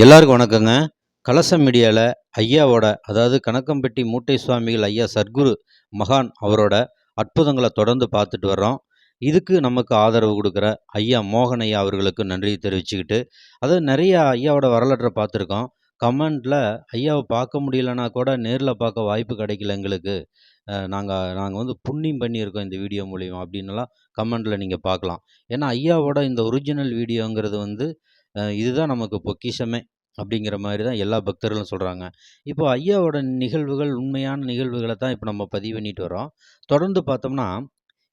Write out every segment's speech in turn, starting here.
எல்லாருக்கும் வணக்கங்க. கலசம் மீடியாவில் ஐயாவோட அதாவது கணக்கம்பட்டி மூட்டை சுவாமிகள் ஐயா சத்குரு மகான் அவரோட அற்புதங்களை தொடர்ந்து பார்த்துட்டு வர்றோம். இதுக்கு நமக்கு ஆதரவு கொடுக்குற ஐயா மோகன் ஐயா அவர்களுக்கு நன்றி தெரிவிச்சுக்கிட்டு அதாவது நிறைய ஐயாவோட வரலாற்றை பார்த்துருக்கோம். கமெண்டில் ஐயாவை பார்க்க முடியலன்னா கூட நேரில் பார்க்க வாய்ப்பு கிடைக்கல எங்களுக்கு. நாங்கள் நாங்கள் வந்து புண்ணியம் பண்ணியிருக்கோம் இந்த வீடியோ மூலிமா அப்படின்னுலாம் கமெண்டில் நீங்கள் பார்க்கலாம். ஏன்னா ஐயாவோட இந்த ஒரிஜினல் வீடியோங்கிறது வந்து இதுதான் நமக்கு பொக்கிஷமே அப்படிங்கிற மாதிரி தான் எல்லா பக்தர்களும் சொல்கிறாங்க இப்போ ஐயாவோட நிகழ்வுகள் உண்மையான நிகழ்வுகளை தான் இப்போ நம்ம பதிவு பண்ணிட்டு வரோம் தொடர்ந்து பார்த்தோம்னா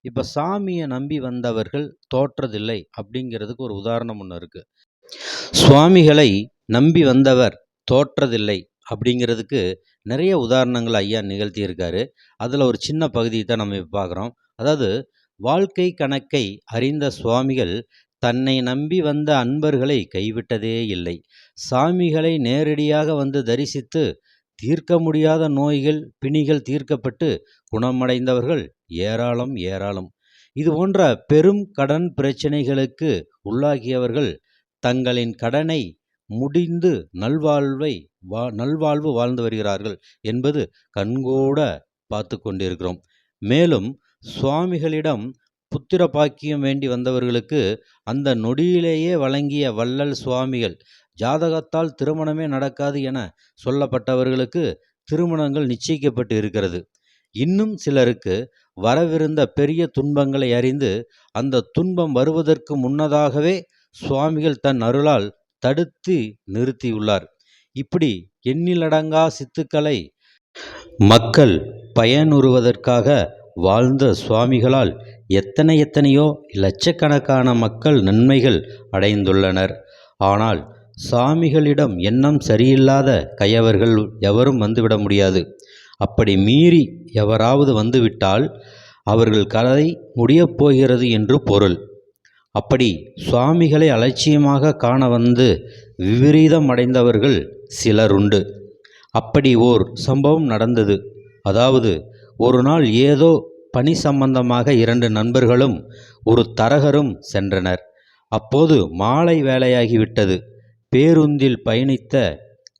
இப்போ சாமியை நம்பி வந்தவர்கள் தோற்றதில்லை அப்படிங்கிறதுக்கு ஒரு உதாரணம் ஒன்று இருக்குது சுவாமிகளை நம்பி வந்தவர் தோற்றதில்லை அப்படிங்கிறதுக்கு நிறைய உதாரணங்கள் ஐயா நிகழ்த்தியிருக்காரு. அதில் ஒரு சின்ன பகுதியை தான் நம்ம இப்போ பார்க்குறோம். அதாவது வாழ்க்கை கணக்கை அறிந்த சுவாமிகள் தன்னை நம்பி வந்த அன்பர்களை கைவிட்டதே இல்லை. சாமிகளை நேரடியாக வந்து தரிசித்து தீர்க்க முடியாத நோய்கள் பிணிகள் தீர்க்கப்பட்டு குணமடைந்தவர்கள் ஏராளம் ஏராளம். இது போன்ற பெரும் கடன் பிரச்சனைகளுக்கு உள்ளாகியவர்கள் தங்களின் கடனை முடிந்து நல்வாழ்வை வா நல்வாழ்வு வாழ்ந்து வருகிறார்கள் என்பது கண்கூட பார்த்து கொண்டிருக்கிறோம். மேலும் சுவாமிகளிடம் புத்திர பாக்கியம் வேண்டி வந்தவர்களுக்கு அந்த நொடியிலேயே வழங்கிய வள்ளல் சுவாமிகள் ஜாதகத்தால் திருமணமே நடக்காது என சொல்லப்பட்டவர்களுக்கு திருமணங்கள் நிச்சயிக்கப்பட்டு இருக்கிறது. இன்னும் சிலருக்கு வரவிருந்த பெரிய துன்பங்களை அறிந்து அந்த துன்பம் வருவதற்கு முன்னதாகவே சுவாமிகள் தன் அருளால் தடுத்து நிறுத்தியுள்ளார். இப்படி எண்ணிலடங்கா சித்துக்களை மக்கள் பயனுறுவதற்காக வாழ்ந்த சுவாமிகளால் எத்தனை எத்தனையோ லட்சக்கணக்கான மக்கள் நன்மைகள் அடைந்துள்ளனர். ஆனால் சாமிகளிடம் எண்ணம் சரியில்லாத கயவர்கள் எவரும் வந்துவிட முடியாது. அப்படி மீறி எவராவது வந்துவிட்டால் அவர்கள் கதை முடியப் போகிறது என்று பொருள். அப்படி சுவாமிகளை அலட்சியமாக காண வந்து விபரீதம் அடைந்தவர்கள் சிலருண்டு. அப்படி ஓர் சம்பவம் நடந்தது. அதாவது ஒரு நாள் ஏதோ பணி சம்பந்தமாக இரண்டு நண்பர்களும் ஒரு தரகரும் சென்றனர். அப்போது மாலை வேலையாகிவிட்டது பேருந்தில் பயணித்த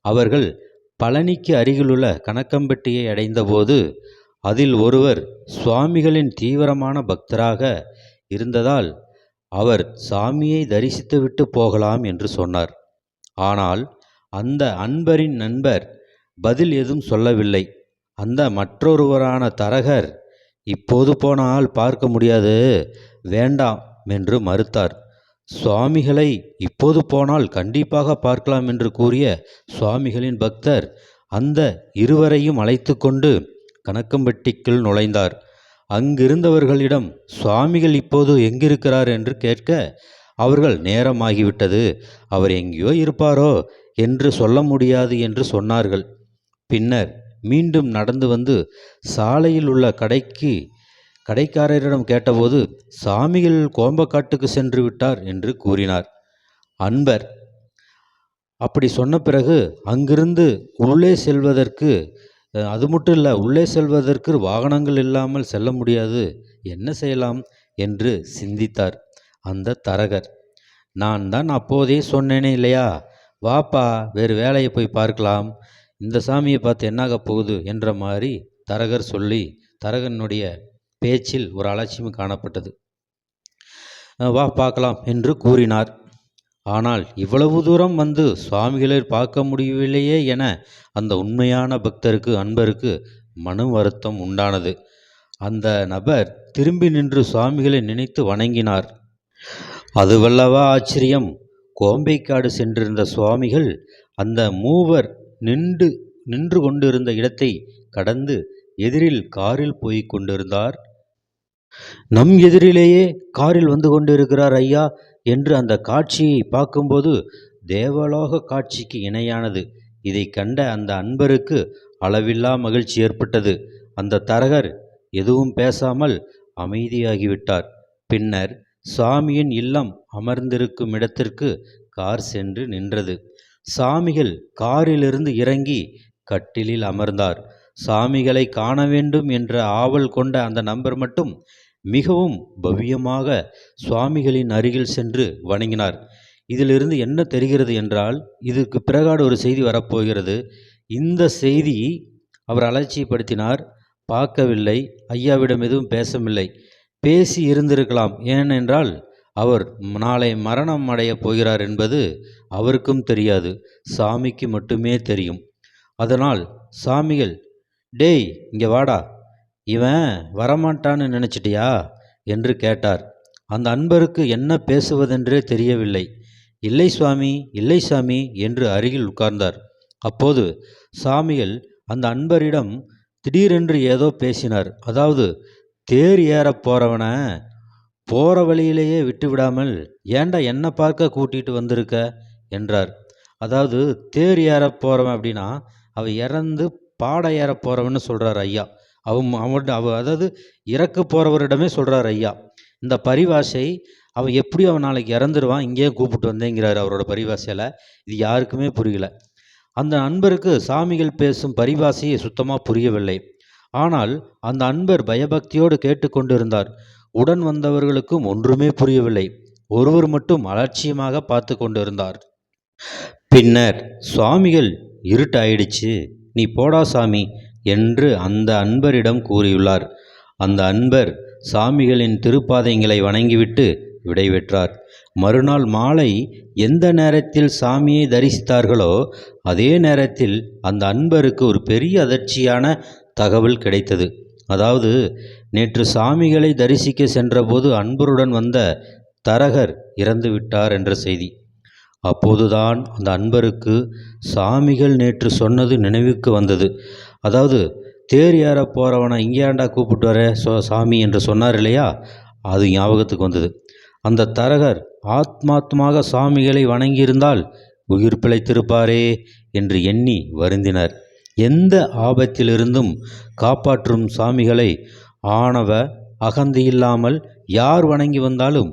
அவர்கள் பழனிக்கு அருகிலுள்ள கணக்கம்பட்டியை அடைந்தபோது அதில் ஒருவர் சுவாமிகளின் தீவிரமான பக்தராக இருந்ததால் அவர் சாமியை தரிசித்துவிட்டு போகலாம் என்று சொன்னார். ஆனால் அந்த அன்பரின் நண்பர் பதில் எதுவும் சொல்லவில்லை. அந்த மற்றொருவரான தரகர் இப்போது போனால் பார்க்க முடியாது. வேண்டாம் என்று மறுத்தார். சுவாமிகளை இப்போது போனால் கண்டிப்பாக பார்க்கலாம் என்று கூறிய சுவாமிகளின் பக்தர் அந்த இருவரையும் அழைத்து கொண்டு கணக்கம்பட்டிக்குள் நுழைந்தார். அங்கிருந்தவர்களிடம் சுவாமிகள் இப்போது எங்கிருக்கிறார்? என்று கேட்க அவர்கள் நேரமாகிவிட்டது. அவர் எங்கேயோ இருப்பாரோ என்று சொல்ல முடியாது என்று சொன்னார்கள். பின்னர் மீண்டும் நடந்து வந்து சாலையில் உள்ள கடைக்கு கடைக்காரரிடம் கேட்டபோது சாமிகள் கோம்பக்காட்டுக்கு சென்று விட்டார் என்று கூறினார். அன்பர் அப்படி சொன்ன பிறகு அங்கிருந்து உள்ளே செல்வதற்கு அது மட்டும் இல்லை உள்ளே செல்வதற்கு வாகனங்கள் இல்லாமல் செல்ல முடியாது என்ன செய்யலாம் என்று சிந்தித்தார் அந்த தரகர். நான் தான் அப்போதே சொன்னேனே இல்லையா? வாப்பா வேறு வேலையை போய் பார்க்கலாம். இந்த சாமியை பார்த்து என்னாக போகுது? என்ற மாதிரி தரகர் சொல்லி தரகனுடைய பேச்சில் ஒரு அலட்சியம் காணப்பட்டது. வா பார்க்கலாம் என்று கூறினார். ஆனால் இவ்வளவு தூரம் வந்து சுவாமிகளை பார்க்க முடியவில்லையே என அந்த உண்மையான பக்தருக்கு அன்பருக்கு மன வருத்தம் உண்டானது. அந்த நபர் திரும்பி நின்று சுவாமிகளை நினைத்து வணங்கினார். அதுவல்லவா ஆச்சரியம். கோம்பைக்காடு சென்றிருந்த சுவாமிகள் அந்த மூவர் நின்று நின்று கொண்டிருந்த இடத்தை கடந்து எதிரில் காரில் போய்க் கொண்டிருந்தார். நம் எதிரிலேயே காரில் வந்து கொண்டிருக்கிறார் ஐயா என்று அந்த காட்சியை பார்க்கும்போது தேவலோக காட்சிக்கு இணையானது. இதை கண்ட அந்த அன்பருக்கு அளவில்லா மகிழ்ச்சி ஏற்பட்டது. அந்த தரகர் எதுவும் பேசாமல் அமைதியாகிவிட்டார். பின்னர் சாமியின் இல்லம் அமர்ந்திருக்கும் இடத்திற்கு கார் சென்று நின்றது. சாமிகள் காரிலிருந்து இறங்கி கட்டிலில் அமர்ந்தார். சாமிகளை காண வேண்டும் என்ற ஆவல் கொண்ட அந்த நபர் மட்டும் மிகவும் பவ்யமாக சுவாமிகளின் அருகில் சென்று வணங்கினார். இதிலிருந்து என்ன தெரிகிறது என்றால் இதற்கு பிறகாடு ஒரு செய்தி வரப்போகிறது. இந்த செய்தி அவர் அலட்சியப்படுத்தினார். பார்க்கவில்லை. ஐயாவிடம் எதுவும் பேசவில்லை. பேசி இருந்திருக்கலாம். ஏனென்றால் அவர் நாளை மரணம் அடையப் போகிறார் என்பது அவருக்கும் தெரியாது சாமிக்கு மட்டுமே தெரியும். அதனால் சாமிகள் டேய் இங்கே வாடா. இவன் வரமாட்டான்னு நினச்சிட்டியா? என்று கேட்டார். அந்த அன்பருக்கு என்ன பேசுவதென்றே தெரியவில்லை. இல்லை சுவாமி இல்லை சாமி என்று அருகில் உட்கார்ந்தார். அப்போது சாமிகள் அந்த அன்பரிடம் திடீரென்று ஏதோ பேசினார். அதாவது தேர் ஏறப் போகிறவனை போகிற வழியிலேயே விட்டு விடாமல் ஏன்டா என்னை பார்க்க கூட்டிகிட்டு வந்திருக்க? என்றார். அதாவது தேர் ஏற போகிறவன் அப்படின்னா அவன் இறந்து பாடை ஏற போகிறவன்னு சொல்கிறார் ஐயா. அவன் அவன் அவ அதாவது இறக்க போகிறவரிடமே சொல்கிறார் ஐயா. இந்த பரிவாசை அவன் எப்படி அவன் நாளைக்கு இறந்துருவான்? இங்கேயே கூப்பிட்டு வந்தேங்கிறார் அவரோட பரிவாசையில். இது யாருக்குமே புரியல. அந்த அன்பருக்கு சாமிகள் பேசும் பரிவாசையை சுத்தமாக புரியவில்லை. ஆனால் அந்த அன்பர் பயபக்தியோடு கேட்டுக்கொண்டிருந்தார். உடன் வந்தவர்களுக்கும் ஒன்றுமே புரியவில்லை. ஒருவர் மட்டும் அலட்சியமாக பார்த்து கொண்டிருந்தார். பின்னர் சுவாமிகள் இருட்டாயிடுச்சு. நீ போடா சாமி என்று அந்த அன்பரிடம் கூறியுள்ளார். அந்த அன்பர் சாமிகளின் திருப்பாதைங்களை வணங்கிவிட்டு விடைபெற்றார் மறுநாள் மாலை எந்த நேரத்தில் சாமியை தரிசித்தார்களோ அதே நேரத்தில் அந்த அன்பருக்கு ஒரு பெரிய அதிர்ச்சியான தகவல் கிடைத்தது. அதாவது நேற்று சாமிகளை தரிசிக்க சென்றபோது அன்பருடன் வந்த தரகர் இறந்து விட்டார் என்ற செய்தி. அப்போதுதான் அந்த அன்பருக்கு சாமிகள் நேற்று சொன்னது நினைவுக்கு வந்தது. அதாவது தேர் ஏற போகிறவனை இங்கேண்டா கூப்பிட்டு வர சோ சாமி என்று சொன்னார் இல்லையா? அது ஞாபகத்துக்கு வந்தது. அந்த தரகர் ஆத்மாத்மாக சாமிகளை வணங்கியிருந்தால் உயிர் பிழைத்திருப்பாரே என்று எண்ணி வருந்தினர். எந்த ஆபத்திலிருந்தும் காப்பாற்றும் சாமிகளை ஆணவ அகந்தியில்லாமல் யார் வணங்கி வந்தாலும்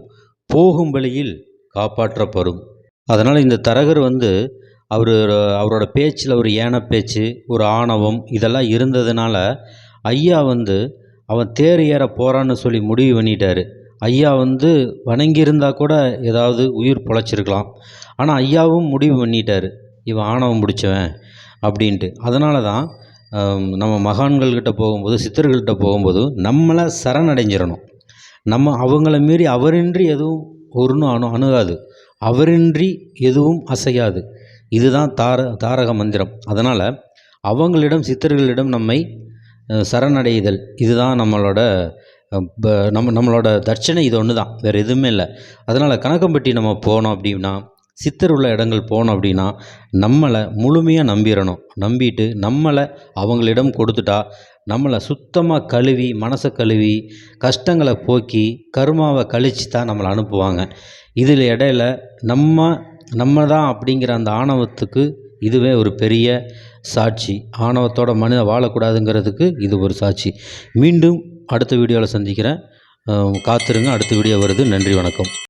போகும் வழியில் காப்பாற்றப்படும். அதனால் இந்த தரகர் வந்து அவர் அவரோட பேச்சில் ஒரு ஏன பேச்சு ஒரு ஆணவம் இதெல்லாம் இருந்ததுனால ஐயா வந்து அவன் தேர் ஏற போகிறான்னு சொல்லி முடிவு பண்ணிட்டாரு. ஐயா வந்து வணங்கியிருந்தா கூட ஏதாவது உயிர் பொழைச்சிருக்கலாம். ஆனால் ஐயாவும் முடிவு பண்ணிட்டார். இவன் ஆணவம் பிடிச்சவன். அப்படின்ட்டு. அதனால தான் நம்ம மகான்கள்கிட்ட போகும்போது சித்தர்கள்கிட்ட போகும்போது நம்மளை சரணடைஞ்சிடணும் நம்ம அவங்கள மீறி அவரின்றி எதுவும் ஒன்றும் அணு அணுகாது. அவரின்றி எதுவும் அசையாது. இதுதான் தார தாரக மந்திரம். அதனால் அவங்களிடம் சித்தர்களிடம் நம்மை சரணடைதல். இதுதான் நம்மளோட நம்ம நம்மளோட தர்ச்சனை இது ஒன்று தான் வேறு எதுவுமே இல்லை. அதனால் கணக்கம்பட்டி நம்ம போனோம் அப்படின்னா சித்தர் உள்ள இடங்கள் போனோம் அப்படின்னா நம்மளை முழுமையாக நம்பிடணும் நம்பிட்டு நம்மளை அவங்களிடம் கொடுத்துட்டா நம்மளை சுத்தமாக கழுவி மனசை கழுவி கஷ்டங்களை போக்கி கருமாவை கழித்து தான் நம்மளை அனுப்புவாங்க. இதில் இடையில நம்ம நம்ம தான் அப்படிங்கிற அந்த ஆணவத்துக்கு இதுவே ஒரு பெரிய சாட்சி. ஆணவத்தோட மனிதன் வாழக்கூடாதுங்கிறதுக்கு இது ஒரு சாட்சி. மீண்டும் அடுத்த வீடியோவில் சந்திக்கிறேன். காத்திருங்க. அடுத்த வீடியோ வருது. நன்றி வணக்கம்.